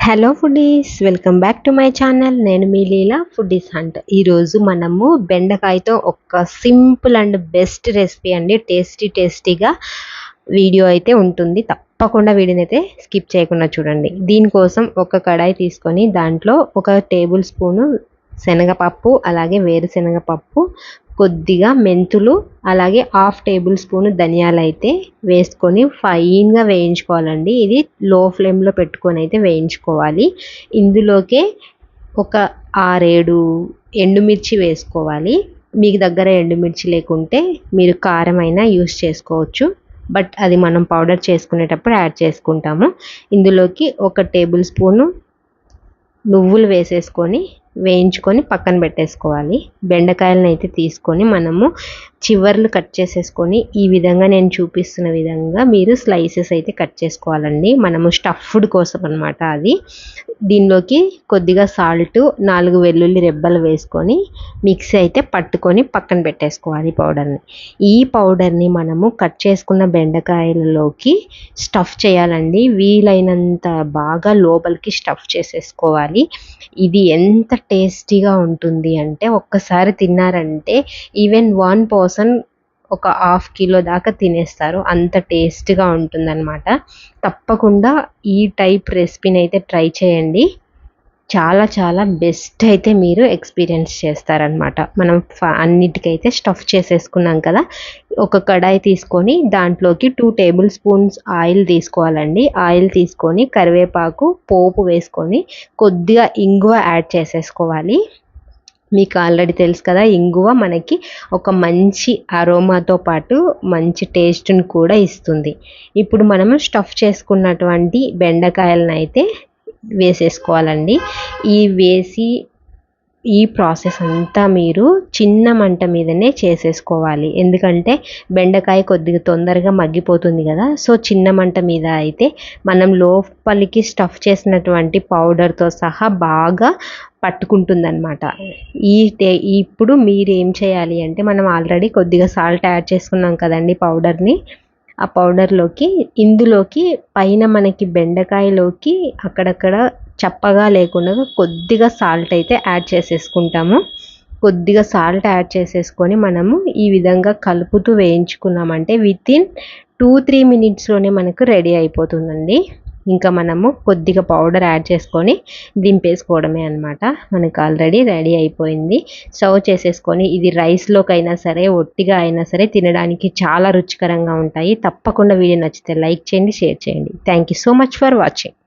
Hello foodies welcome back to my channel నేను మీ Leela foodies hunt ఈరోజు మనము బెండకాయతో ఒక సింపుల్ అండ్ బెస్ట్ రెసిపీ అండి. టేస్టీ టేస్టీగా వీడియో అయితే ఉంటుంది. తప్పకుండా వీడిని అయితే స్కిప్ చేయకుండా చూడండి. దీనికోసం ఒక కడాయి తీసుకొని దాంట్లో ఒక టేబుల్ స్పూను శనగపప్పు అలాగే వేరుశనగపప్పు కొద్దిగా మెంతులు అలాగే హాఫ్ టేబుల్ స్పూన్ ధనియాలు అయితే వేసుకొని ఫైన్గా వేయించుకోవాలండి. ఇది లో ఫ్లేమ్లో పెట్టుకొని అయితే వేయించుకోవాలి. ఇందులోకే ఒక ఆరేడు ఎండుమిర్చి వేసుకోవాలి. మీకు దగ్గర ఎండుమిర్చి లేకుంటే మీరు కారం అయినా యూస్ చేసుకోవచ్చు. బట్ అది మనం పౌడర్ చేసుకునేటప్పుడు యాడ్ చేసుకుంటాము. ఇందులోకి ఒక టేబుల్ స్పూను నువ్వులు వేసేసుకొని వేయించుకొని పక్కన పెట్టేసుకోవాలి. బెండకాయలను అయితే తీసుకొని మనము చివర్లు కట్ చేసేసుకొని ఈ విధంగా నేను చూపిస్తున్న విధంగా మీరు స్లైసెస్ అయితే కట్ చేసుకోవాలండి. మనము స్టఫ్డ్ కోసం అనమాట అది. దీనిలోకి కొద్దిగా సాల్ట్ నాలుగు వెల్లుల్లి రెబ్బలు వేసుకొని మిక్సీ అయితే పట్టుకొని పక్కన పెట్టేసుకోవాలి పౌడర్ని. ఈ పౌడర్ని మనము కట్ చేసుకున్న బెండకాయలలోకి స్టఫ్ చేయాలండి. వీలైనంత బాగా లోపలికి స్టఫ్ చేసేసుకోవాలి. ఇది ఎంత టేస్టీగా ఉంటుంది అంటే ఒక్కసారి తిన్నారంటే ఈవెన్ వన్ పర్సన్ ఒక హాఫ్ కిలో దాకా తినేస్తారు. అంత టేస్ట్గా ఉంటుందన్నమాట. తప్పకుండా ఈ టైప్ రెసిపీని అయితే ట్రై చేయండి. చాలా చాలా బెస్ట్ అయితే మీరు ఎక్స్పీరియన్స్ చేస్తారనమాట మనం అన్నిటికైతే స్టఫ్ చేసేసుకున్నాం కదా. ఒక కడాయి తీసుకొని దాంట్లోకి టూ టేబుల్ స్పూన్స్ ఆయిల్ తీసుకోవాలండి. ఆయిల్ తీసుకొని కరివేపాకు పోపు వేసుకొని కొద్దిగా ఇంగువ యాడ్ చేసేసుకోవాలి. మీకు ఆల్రెడీ తెలుసు కదా ఇంగువ మనకి ఒక మంచి అరోమాతో పాటు మంచి టేస్ట్ని కూడా ఇస్తుంది. ఇప్పుడు మనము స్టఫ్ చేసుకున్నటువంటి బెండకాయలను అయితే వేసేసుకోవాలండి. ఈ వేసి ఈ ప్రాసెస్ అంతా మీరు చిన్న మంట మీదనే చేసేసుకోవాలి. ఎందుకంటే బెండకాయ కొద్దిగా తొందరగా మగ్గిపోతుంది కదా. సో చిన్న మంట మీద అయితే మనం లోపలికి స్టఫ్ చేసినటువంటి పౌడర్తో సహా బాగా పట్టుకుంటుందన్నమాట. ఈ టే ఇప్పుడు మీరు ఏం చేయాలి అంటే మనం ఆల్రెడీ కొద్దిగా సాల్ట్ యాడ్ చేసుకున్నాం కదండి పౌడర్ని. ఆ పౌడర్లోకి ఇందులోకి పైన మనకి బెండకాయలోకి అక్కడక్కడ చప్పగా లేకుండా కొద్దిగా సాల్ట్ అయితే యాడ్ చేసేసుకుంటాము. కొద్దిగా సాల్ట్ యాడ్ చేసేసుకొని మనము ఈ విధంగా కలుపుతూ వేయించుకున్నామంటే విత్ ఇన్ టూ త్రీ మినిట్స్లోనే మనకు రెడీ అయిపోతుందండి. ఇంకా మనము కొద్దిగా పౌడర్ యాడ్ చేసుకొని దింపేసుకోవడమే అనమాట మనకు ఆల్రెడీ రెడీ అయిపోయింది. సర్వ్ చేసేసుకొని ఇది రైస్లోకి అయినా సరే ఒట్టిగా అయినా సరే తినడానికి చాలా రుచికరంగా ఉంటాయి. తప్పకుండా వీడియో నచ్చితే లైక్ చేయండి షేర్ చేయండి. Thank you so much for watching